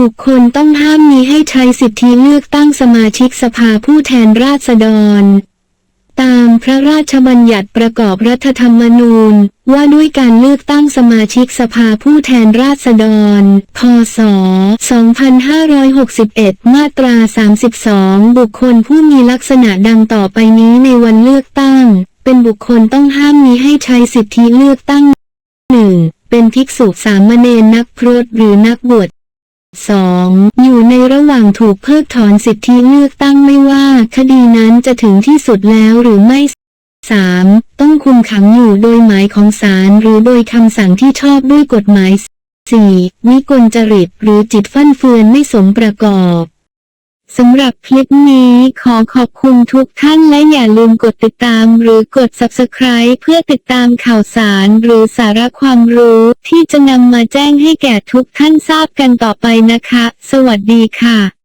บุคคลต้องห้ามมีให้ใช้สิทธิเลือกตั้งสมาชิกสภาผู้แทนราษฎร ตามพระราชบัญญัติประกอบรัฐธรรมนูญ ว่าด้วยการเลือกตั้งสมาชิกสภาผู้แทนราษฎร พศ 2561 มาตรา 32 บุคคลผู้มีลักษณะดังต่อไปนี้ในวันเลือกตั้ง เป็นบุคคลต้องห้ามมีให้ใช้สิทธิเลือกตั้ง 1. เป็นภิกษุสามเณรนักพรตหรือนักบวช 2. อยู่ในระหว่างถูกเพิกถอนสิทธิเลือกตั้งไม่ว่า คดีนั้นจะถึงที่สุดแล้วหรือไม่ 3. ต้องคุมขังอยู่โดยหมายของศาลหรือโดยคำสั่งที่ชอบด้วยกฎหมาย 4. วิกลจริตหรือจิตฟั่นเฟือนไม่สมประกอบ สำหรับคลิปนี้ขอขอบคุณทุกท่านและอย่าลืมกดติดตามหรือกด subscribe เพื่อติดตามข่าวสารหรือสาระความรู้ ที่จะนำมาแจ้งให้แก่ทุกท่านทราบกันต่อไปนะคะ สวัสดีค่ะ